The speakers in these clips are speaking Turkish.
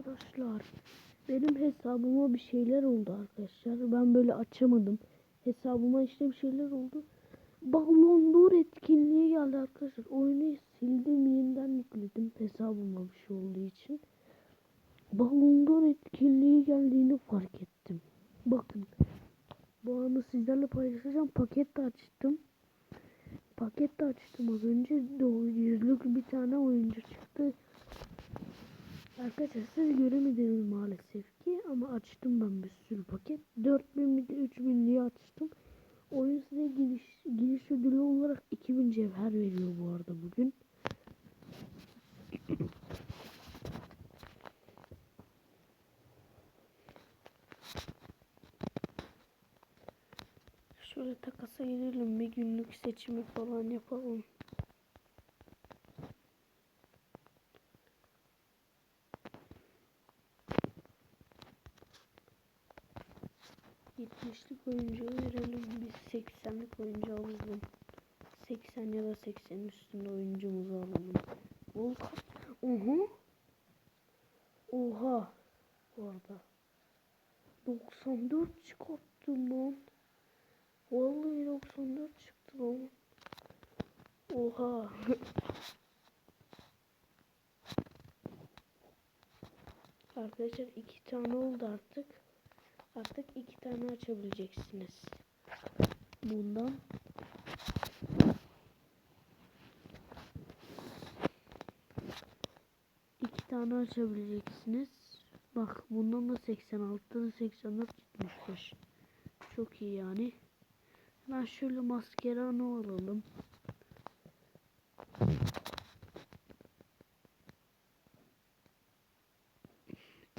arkadaşlar. Benim hesabıma bir şeyler oldu arkadaşlar. Ben böyle açamadım. Hesabıma işte bir şeyler oldu. Ballon d'Or etkinliği geldi arkadaşlar. Oyunu sildim yeniden yükledim hesabıma bir şey olduğu için. Ballon d'Or etkinliği geldiğini fark ettim. Bakın. Bu anı sizlerle paylaşacağım. Paket de açtım. Paket de açtım az önce. Yüzlük bir tane oyuncu çıktı. Arkadaşlar siz göremediniz maalesef ki ama açtım ben bir sürü paket. 4000 mi de 3000 diye açtım. Oyun size giriş, giriş ödülü olarak 2000 cevher veriyor bu arada bugün. Şöyle takasa girelim bir günlük seçimi falan yapalım. Yetmişlik oyuncu verelim. Biz 80'lik oyuncu alalım. 80 ya da 80'in üstünde oyuncumuzu alalım. Volkan. Oha. Oha. Bu arada. 94 çıkarttım lan. Vallahi 94 çıktı lan. Oha. Arkadaşlar iki tane oldu artık. Artık iki tane açabileceksiniz. Bundan. iki tane açabileceksiniz. Bak bundan da 86 da 84 75. Çok iyi yani. Ben şöyle maskerano alalım.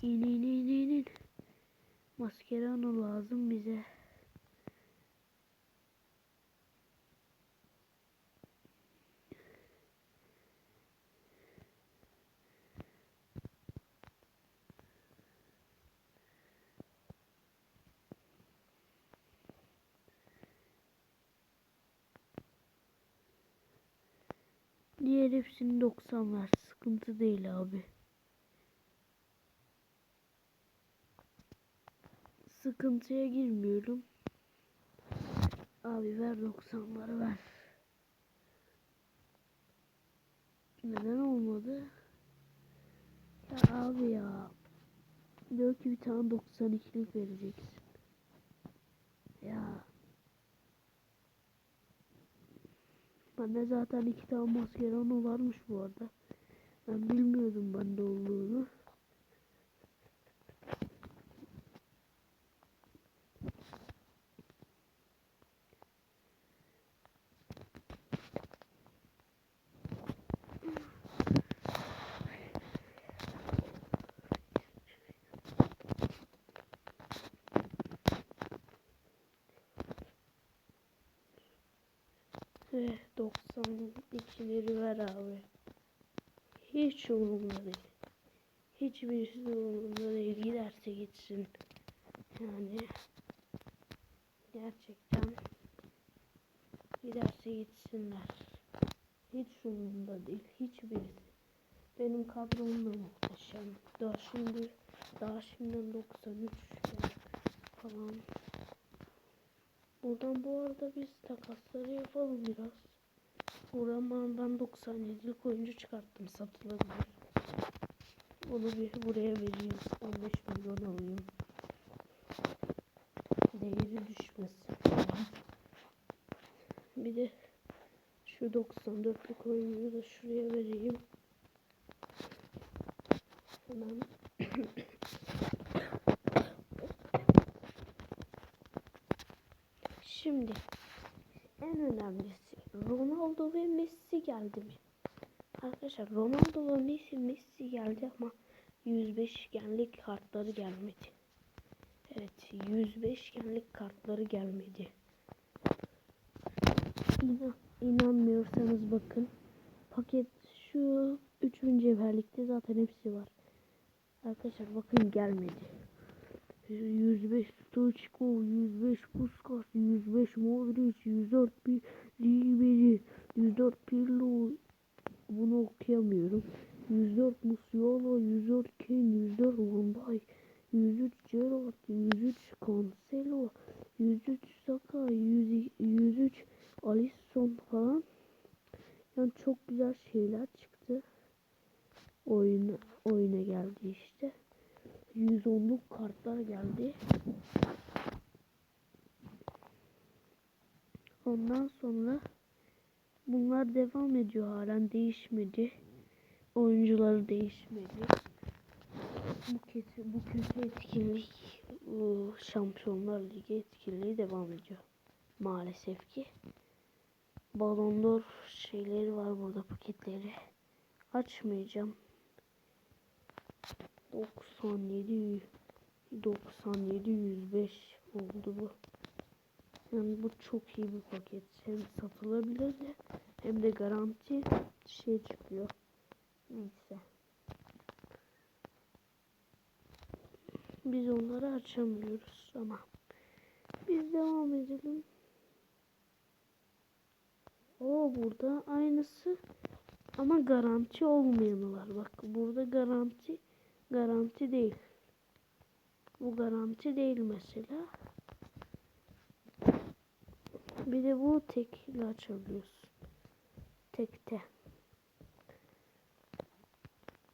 İn in Maskerano lazım bize. Diğer hepsini 90 ver. Sıkıntı değil abi. Sıkıntıya girmiyorum. Abi ver 90'ları ver. Neden olmadı? Ya abi ya. Diyor ki bir tane 92'lik vereceksin. Ya. Bende zaten iki tane maskerano varmış bu arada. Ben bilmiyordum bende olduğunu. Ve 92'leri ver abi. Hiç umurumda değil. Hiçbirisi umurumda değil. Giderse gitsin. Yani gerçekten giderse gitsinler. Hiç umurumda değil. Hiçbirisi. Benim kadrom da muhteşem. Daha şimdi daha şimdiden 93 falan. Buradan bu arada biz takasları yapalım biraz. Buradan ben 97'lik oyuncu çıkarttım satılabilir. Onu bir buraya vereyim. 15 milyon alayım. Değeri düşmesin. Bir de şu 94'lük oyuncuyu da şuraya vereyim. Hemen Şimdi en önemlisi Ronaldo ve Messi geldi mi? Arkadaşlar Ronaldo ve Messi Messi geldi ama 105 genlik kartları gelmedi. Evet 105 genlik kartları gelmedi. İnan, inanmıyorsanız bakın. Paket şu 3000 cevherlikte zaten hepsi var. Arkadaşlar bakın gelmedi. 105 Stoichkov, 105 Puskas, 105 Modric, 104 bir Ribery, 104 Pirlo. Bunu okuyamıyorum. 104 Musiala, 104 Kane, 104 Van Dijk, 103 Gerrard, 103 Cancelo, 103 Saka, 100 103 Alisson falan. Yani çok güzel şeyler çıktı. Oyuna, oyuna geldi işte. 110'luk kartlar geldi. Ondan sonra bunlar devam ediyor halen değişmedi. Oyuncuları değişmedi. Bu kötü, bu kötü etkinlik Şampiyonlar Ligi etkinliği devam ediyor. Maalesef ki. Ballon d'Or şeyleri var burada paketleri. Açmayacağım. 97 97 105 oldu bu. Yani bu çok iyi bir paket. Hem satılabilir de hem de garanti şey çıkıyor. Neyse. Biz onları açamıyoruz ama biz devam edelim. O burada aynısı ama garanti olmayanı var. Bak burada garanti garanti değil. Bu garanti değil mesela. Bir de bu tekli açabiliyorsun. Tekte.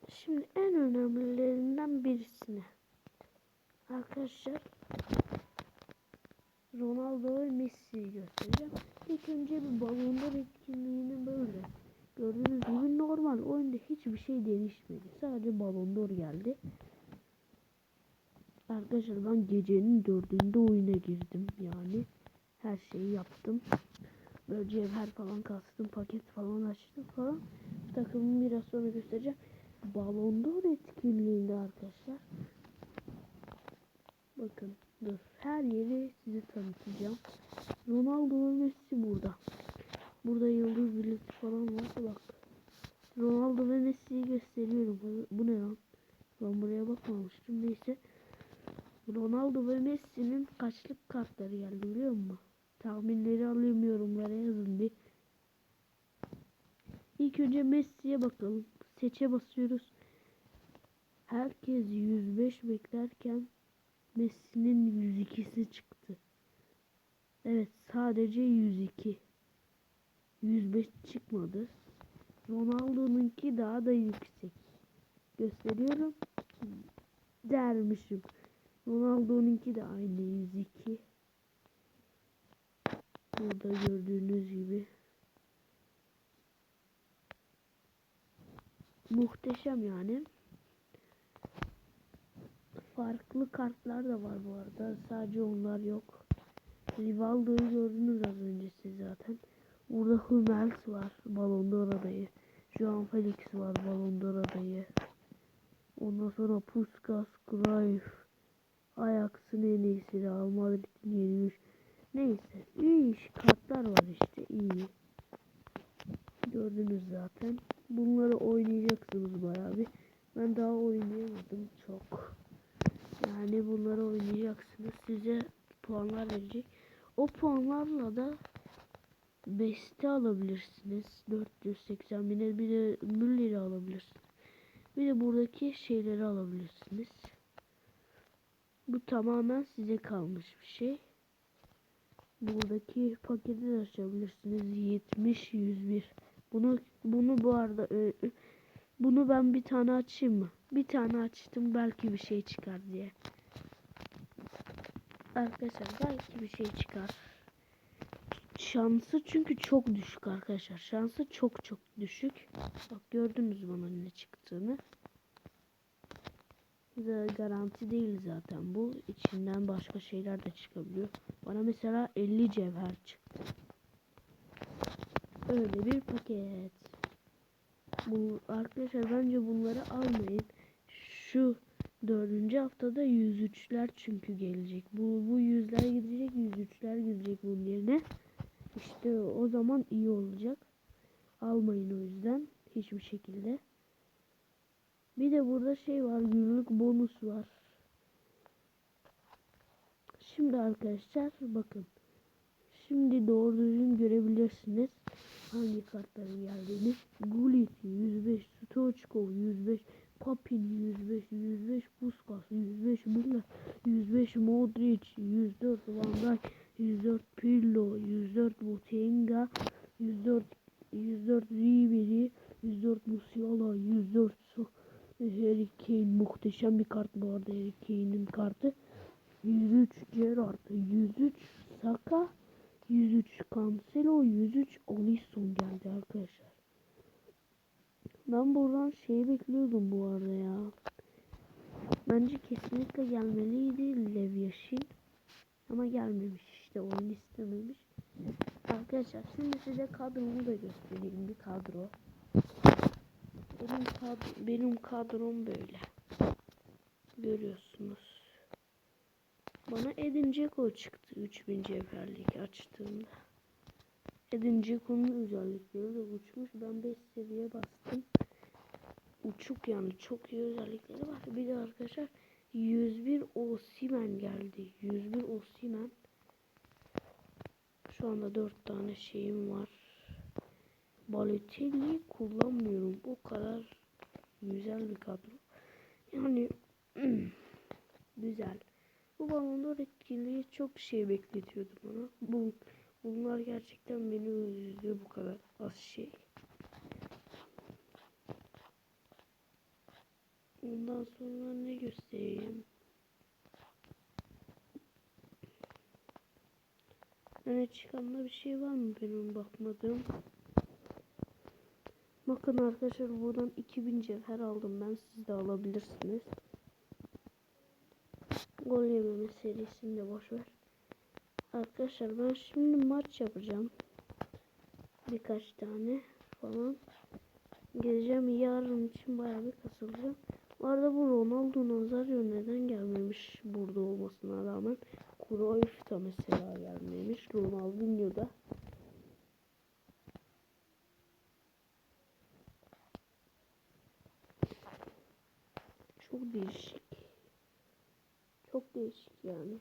Şimdi en önemlilerinden birisini. Arkadaşlar Ronaldo ve Messi'yi göstereceğim. İlk önce bir balonlar etkinliğini böyle. Gördüğünüz gibi normal hiçbir şey değişmedi. Sadece balon d'Or geldi. Arkadaşlar ben gecenin dördünde oyuna girdim yani. Her şeyi yaptım. Böyle cevher falan kastım, paket falan açtım falan. Takımımı biraz sonra göstereceğim. Balon d'Or etkinliğinde arkadaşlar. Bakın dur. Her yeri size tanıtacağım. Ronaldo ve Messi burada. Burada yıldız bileti falan var. Bak. Ronaldo ve Messi'yi gösteriyorum. Bu ne lan? Ben buraya bakmamıştım. Neyse. Ronaldo ve Messi'nin kaçlık kartları geldi biliyor musun? Tahminleri alayım yorumlara yazın bir. İlk önce Messi'ye bakalım. Seçe basıyoruz. Herkes 105 beklerken Messi'nin 102'si çıktı. Evet sadece 102. 105 çıkmadı. Ronaldo'nunki daha da yüksek. Gösteriyorum. Dermişim. Ronaldo'nunki de aynı 102. Burada gördüğünüz gibi. Muhteşem yani. Farklı kartlar da var bu arada. Sadece onlar yok. Rivaldo'yu gördünüz az önce siz zaten. Burada Hummels var. Ballon d'Or adayı. Joao Felix var. Ballon d'Or adayı. Ondan sonra Puskas, Cruyff. Ajax'ın en iyisi. Real Madrid'in yenilmiş. Neyse. iyi iş. Kartlar var işte. iyi. Gördünüz zaten. Bunları oynayacaksınız bayağı bir. Ben daha oynayamadım çok. Yani bunları oynayacaksınız. Size puanlar verecek. O puanlarla da beste alabilirsiniz. 480 bine bir de Müller'i alabilirsiniz. Bir de buradaki şeyleri alabilirsiniz. Bu tamamen size kalmış bir şey. Buradaki paketi de açabilirsiniz. 70 101. Bunu bunu bu arada e, e, bunu ben bir tane açayım mı? Bir tane açtım belki bir şey çıkar diye. Arkadaşlar belki bir şey çıkar. Şansı çünkü çok düşük arkadaşlar. Şansı çok çok düşük. Bak gördünüz bana ne çıktığını. Garanti değil zaten bu. İçinden başka şeyler de çıkabiliyor. Bana mesela 50 cevher çıktı. Öyle bir paket. Bu arkadaşlar bence bunları almayın. Şu dördüncü haftada 103'ler çünkü gelecek. Bu bu yüzler gidecek, 103'ler gidecek bunun yerine. İşte o zaman iyi olacak. Almayın o yüzden hiçbir şekilde. Bir de burada şey var, günlük bonus var. Şimdi arkadaşlar bakın. Şimdi doğru düzgün görebilirsiniz. hangi kartların geldiğini. Gullit 105, Stoichkov 105, Papin 105, 105 Puskas, 105 Müller, 105 Modric, 104 Van Dijk, 104 Pirlo, 104 Botenga, 104 104 Ribery, 104 Musiala, 104 So Harry Kane muhteşem bir kart bu arada Harry Kane'in kartı. 103 Gerrard, 103 Saka, 103 Cancelo, 103 Alisson geldi arkadaşlar. Ben buradan şey bekliyordum bu arada ya. Bence kesinlikle gelmeliydi Levyashin. Ama gelmemiş işte oyun istememiş. Arkadaşlar şimdi size kadromu da göstereyim bir kadro. Benim, kad benim kadrom böyle. Görüyorsunuz. Bana Edin Dzeko çıktı 3000 cevherlik açtığımda. Edin Dzeko'nun özellikleri de uçmuş. Ben 5 seviye bastım. Uçuk yani çok iyi özellikleri var. Bir de arkadaşlar 101 Osimen geldi. 101 Osimen. Şu anda 4 tane şeyim var. Balotelli kullanmıyorum. O kadar güzel bir kadro. Yani güzel. Bu balonlar etkinliği çok şey bekletiyordu bana. Bu bunlar gerçekten beni üzdü bu kadar az şey. Ondan sonra ne göstereyim? Çıkanda bir şey var mı benim bakmadığım? Bakın arkadaşlar buradan 2000 cevher aldım ben siz de alabilirsiniz. Gol yememe serisini de boş ver. Arkadaşlar ben şimdi maç yapacağım. Birkaç tane falan. Geleceğim yarın için bayağı bir kasılacağım. Bu arada bu Ronaldo Nazario neden gelmemiş burada olmasına rağmen. Cruyff mesela gelmemiş. Ronaldinho da. Çok değişik. Çok değişik yani.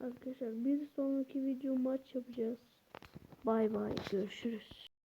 Arkadaşlar bir sonraki video maç yapacağız. Bay bay görüşürüz.